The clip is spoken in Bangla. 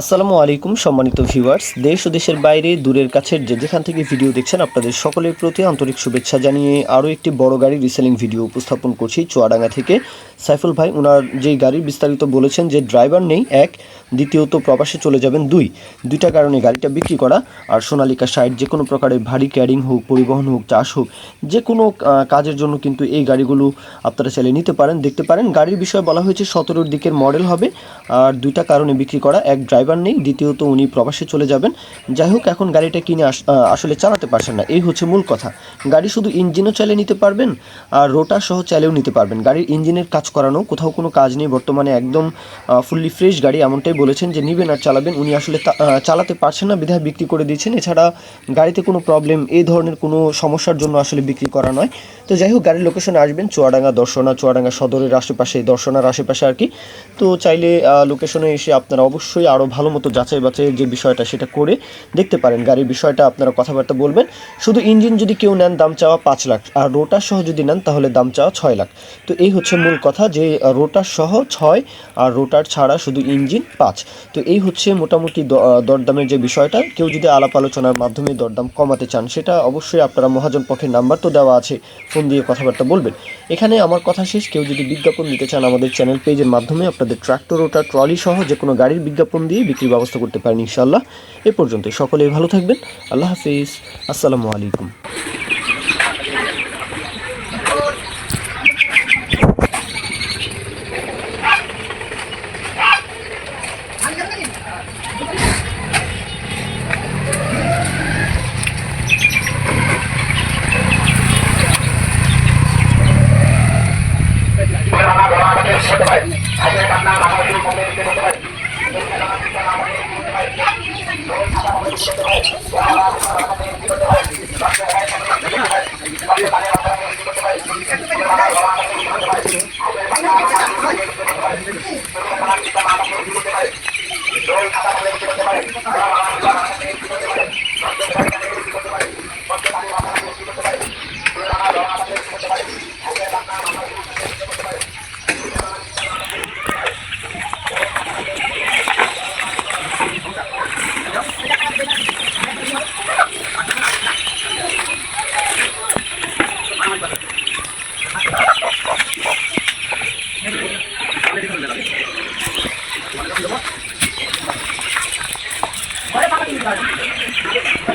আসসালামু আলাইকুম, সম্মানিত ভিউয়ার্স। দেশ ও দেশের বাইরে, দূরের কাছের যে যেখান থেকে ভিডিও দেখছেন, আপনাদের সকলের প্রতি আন্তরিক শুভেচ্ছা জানিয়ে আরও একটি বড় গাড়ি রিসেলিং ভিডিও উপস্থাপন করছি চুয়াডাঙ্গা থেকে। সাইফুল ভাই ওনার যেই গাড়ির বিস্তারিত বলেছেন যে ড্রাইভার নেই, এক। দ্বিতীয়ত, প্রবাসে চলে যাবেন, দুই। দুইটা কারণে গাড়িটা বিক্রি করা। আর সোনালিকা সাইড যে কোনো প্রকারের ভারী ক্যারিং হোক, পরিবহন হোক, চাষ হোক, যে কোনো কাজের জন্য কিন্তু এই গাড়িগুলো আপনারা চাইলে নিতে পারেন, দেখতে পারেন। গাড়ির বিষয়ে বলা হয়েছে, সতেরোর দিকের মডেল হবে। আর দুইটা কারণে বিক্রি করা, এক ড্রাইভার নেই, দ্বিতীয়ত উনি প্রবাসে চলে যাবেন। যাই হোক, এখন গাড়িটা কিনে আস- আসলে চালাতে পারছেন না। এই হচ্ছে মূল কথা। গাড়ি শুধু ইঞ্জিনও চালিয়ে নিতে পারবেন আর রোটার সহ চালিয়েও নিতে পারবেন। গাড়ির ইঞ্জিনের কাজ করানো, কোথাও কোনো কাজ নেই। বর্তমানে একদম ফুললি ফ্রেশ গাড়ি এমনটাই বলেছেন যে নিবেন আর চালাবেন। উনি আসলে চালাতে পারছেন না, বিধায় বিক্রি করে দিয়েছেন। এছাড়া গাড়িতে কোনো প্রবলেম এই ধরনের কোনো সমস্যার জন্য আসলে বিক্রি করা নয়। তো যাই হোক, গাড়ির লোকেশনে আসবেন। চুয়াডাঙ্গা দর্শনা, চুয়াডাঙ্গা সদরের আশেপাশে, দর্শনার আশেপাশে আর কি। তো চাইলে লোকেশনে এসে আপনারা অবশ্যই আরও ভালো মতো যাচাই বাছাইয়ের যে বিষয়টা সেটা করে দেখতে পারেন। গাড়ির বিষয়টা আপনারা কথাবার্তা বলবেন। শুধু ইঞ্জিন যদি কেউ নেন, দাম চাওয়া পাঁচ লাখ। আর রোটার সহ যদি নেন, তাহলে দাম চাওয়া ছয় লাখ। তো এই হচ্ছে মূল কথা যে, রোটার সহ ছয় আর রোটার ছাড়া শুধু ইঞ্জিন পাঁচ। তো এই হচ্ছে মোটামুটি দরদামের যে বিষয়টা। কেউ যদি আলাপ আলোচনার মাধ্যমে দরদাম কমাতে চান, সেটা অবশ্যই আপনারা মহাজন পক্ষের নাম্বার তো দেওয়া আছে, ফোন দিয়ে কথাবার্তা বলবেন। এখানে আমার কথা শেষ। কেউ যদি বিজ্ঞাপন দিতে চান আমাদের চ্যানেল পেজের মাধ্যমে, আপনাদের ট্রাক্টর, রোটার, ট্রলি সহ যে কোনো গাড়ির বিজ্ঞাপন দিয়ে বিক্রির ব্যবস্থা করতে পারেন ইনশাল্লাহ এ পর্যন্ত সকলেই ভালো থাকবেন। আল্লাহ হাফিজ। আসসালামু আলাইকুম। surprising. Wala pa katingin